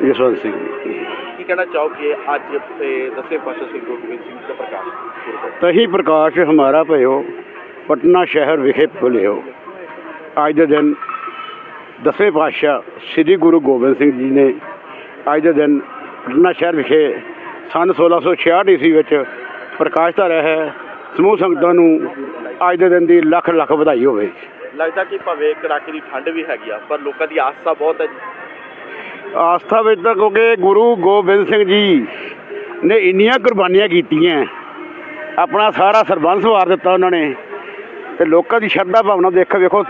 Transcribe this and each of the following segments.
ਦੱਸ ਯਸ਼ਵੰਤ ਸਿੰਘ ਕੀ ਕਹਿਣਾ ਚਾਹੋਗੇ ਅੱਜ ਤੇ ਦਸਵੇਂ ਪਾਤਸ਼ਾਹ ਸ੍ਰੀ ਗੁਰੂ ਗੋਬਿੰਦ ਸਿੰਘ ਜੀ ਦਾ ਪ੍ਰਕਾਸ਼ ਤਹੀ ਪ੍ਰਕਾਸ਼ ਹਮਾਰਾ ਭਇਓ ਪਟਨਾ ਸ਼ਹਿਰ ਵਿਖੇ ਭੁਲਿਓ। ਅੱਜ ਦੇ ਦਿਨ ਦਸਵੇਂ ਪਾਤਸ਼ਾਹ ਸ੍ਰੀ ਗੁਰੂ ਗੋਬਿੰਦ ਸਿੰਘ ਜੀ ਨੇ ਅੱਜ ਦੇ ਦਿਨ ਪਟਨਾ ਸ਼ਹਿਰ ਵਿਖੇ ਸਨ 1666 ਈਸਵੀ ਵਿੱਚ ਪ੍ਰਕਾਸ਼ ਧਾਰਿਆ ਹੈ। ਸਮੂਹ ਸੰਗਤਾਂ ਨੂੰ ਅੱਜ ਦੇ ਦਿਨ ਦੀ ਲੱਖ ਲੱਖ ਵਧਾਈ ਹੋਵੇ। ਲੱਗਦਾ ਕਿ ਭਾਵੇਂ ਕੜਾਕੇ ਦੀ ਠੰਡ ਵੀ ਹੈਗੀ ਆ ਪਰ ਲੋਕਾਂ ਦੀ ਆਸਥਾ ਬਹੁਤ ਹੈ। ਆਸਥਾ ਵਿੱਚ ਤਾਂ ਕਿਉਂਕਿ ਗੁਰੂ ਗੋਬਿੰਦ ਸਿੰਘ ਜੀ ਨੇ ਇੰਨੀਆਂ ਕੁਰਬਾਨੀਆਂ ਕੀਤੀਆਂ। ਆਪਣਾ ਸਾਰਾ ਸਰਬੰਸ ਵਾਰ ਦਿੱਤਾ ਉਹਨਾਂ ਨੇ। ਤੇ ਲੋਕਾਂ ਦੀ ਸ਼ਰਧਾ ਭਾਵਨਾ ਦੇਖ, ਵੇਖੋ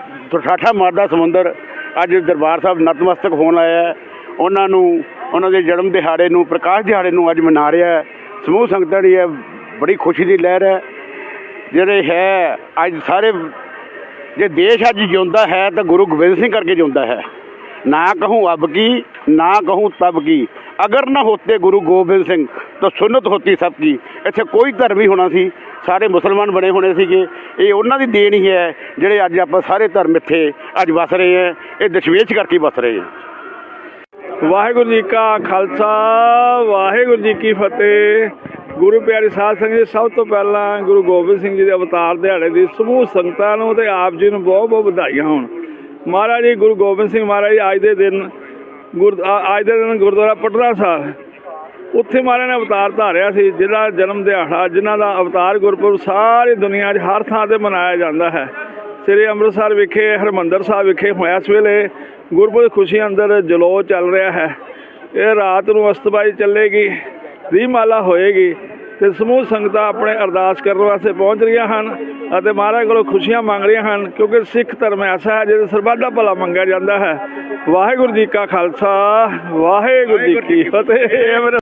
ਠਾਠਾ ਮਾਰਦਾ ਸਮੁੰਦਰ ਅੱਜ ਦਰਬਾਰ ਸਾਹਿਬ ਨਤਮਸਤਕ ਹੋਣ ਆਇਆ ਉਹਨਾਂ ਨੂੰ, ਉਹਨਾਂ ਦੇ ਜਨਮ ਦਿਹਾੜੇ ਨੂੰ, ਪ੍ਰਕਾਸ਼ ਦਿਹਾੜੇ ਨੂੰ ਅੱਜ ਮਨਾ ਰਿਹਾ ਸਮੂਹ ਸੰਗਤਾਂ ਦੀ ਹੈ ਬੜੀ ਖੁਸ਼ੀ ਦੀ ਲਹਿਰ ਹੈ। ਜਿਹੜੇ ਹੈ, ਅੱਜ ਸਾਰੇ, ਜੇ ਦੇਸ਼ ਅੱਜ ਜਿਉਂਦਾ ਹੈ, ਤਾਂ ਗੁਰੂ ਗੋਬਿੰਦ ਸਿੰਘ ਕਰਕੇ ਜਿਉਂਦਾ ਹੈ। ਨਾ ਕਹੂੰ ਅਬ ਕੀ, ਨਾ ਕਹੂੰ ਤਬ ਕੀ। ਅਗਰ ਨਾ ਹੋਤੇ ਗੁਰੂ ਗੋਬਿੰਦ ਸਿੰਘ, ਤਾਂ ਸੁਨਤ ਹੋਤੀ ਸਭ ਕੀ। ਇੱਥੇ ਕੋਈ ਧਰਮ ਹੀ ਹੋਣਾ ਸੀ। ਸਾਰੇ ਮੁਸਲਮਾਨ ਬਣੇ ਹੋਣੇ ਸੀਗੇ। ਇਹ ਉਹਨਾਂ ਦੀ ਦੇਣ ਹੀ ਹੈ, ਜਿਹੜੇ ਅੱਜ ਆਪਾਂ ਸਾਰੇ ਧਰਮ ਇੱਥੇ ਅੱਜ ਵਸ ਰਹੇ ਹੈ। ਇਹ ਦਸ਼ਮੇਸ਼ ਕਰਕੇ ਵਸ ਰਹੇ ਹੈ। ਵਾਹਿਗੁਰੂ ਜੀ ਕਾ ਖਾਲਸਾ, ਵਾਹਿਗੁਰੂ ਜੀ ਕੀ ਫਤਿਹ। ਗੁਰੂ ਪਿਆਰੀ ਸਾਧ ਸੰਗਤ ਜੀ, ਸਭ ਤੋਂ ਪਹਿਲਾਂ ਗੁਰੂ ਗੋਬਿੰਦ ਸਿੰਘ ਜੀ ਦੇ ਅਵਤਾਰ ਦਿਹਾੜੇ ਦੀ ਸਮੂਹ ਸੰਗਤਾਂ ਨੂੰ ਤੇ ਆਪ ਜੀ ਨੂੰ ਬਹੁਤ ਬਹੁਤ ਵਧਾਈਆਂ ਹੋਣ। ਮਹਾਰਾਜ ਜੀ, ਗੁਰੂ ਗੋਬਿੰਦ ਸਿੰਘ ਮਹਾਰਾਜ ਜੀ ਅੱਜ ਦੇ ਦਿਨ ਗੁਰ ਅੱਜ ਦੇ ਦਿਨ ਗੁਰਦੁਆਰਾ ਪਟਨਾ ਸਾਹਿਬ। ਉੱਥੇ ਮਹਾਰਾਜ ਨੇ ਅਵਤਾਰ ਧਾਰਿਆ ਸੀ ਜਿਹਦਾ ਜਨਮ ਦਿਹਾੜਾ, ਜਿਨ੍ਹਾਂ ਦਾ ਅਵਤਾਰ ਗੁਰਪੁਰਬ ਸਾਰੀ ਦੁਨੀਆ 'ਚ ਹਰ ਥਾਂ ਤੇ ਮਨਾਇਆ ਜਾਂਦਾ ਹੈ। ਸ੍ਰੀ ਅੰਮ੍ਰਿਤਸਰ ਵਿਖੇ, ਹਰਮੰਦਰ ਸਾਹਿਬ ਵਿਖੇ ਹੋਇਆ। ਇਸ ਵੇਲੇ ਗੁਰਪੁਰਬ ਖੁਸ਼ੀ ਅੰਦਰ ਜਲੋ ਚੱਲ ਰਿਹਾ ਹੈ। ਇਹ ਰਾਤ ਨੂੰ ਅਸਤਬਾਈ ਚੱਲੇਗੀ ਦੀਮਾਲਾ ਹੋਏਗੀ। ਤੇ ਸਮੂਹ ਸੰਗਤਾਂ ਆਪਣੇ ਅਰਦਾਸ ਕਰਨ ਵਾਸਤੇ ਪਹੁੰਚ ਰਹੀਆਂ ਹਨ ਅਤੇ ਮਹਾਰਾਜ ਕੋਲੋਂ ਖੁਸ਼ੀਆਂ ਮੰਗ ਰਹੀਆਂ ਹਨ ਕਿਉਂਕਿ ਸਿੱਖ ਧਰਮ ਐਸਾ ਹੈ ਜਿਹਦੇ ਸਰਬੱਤ ਦਾ ਭਲਾ ਮੰਗਿਆ ਜਾਂਦਾ ਹੈ। ਵਾਹਿਗੁਰੂ ਜੀ ਕਾ ਖਾਲਸਾ ਵਾਹਿਗੁਰੂ ਜੀ ਕੀ ਫਤਿਹ।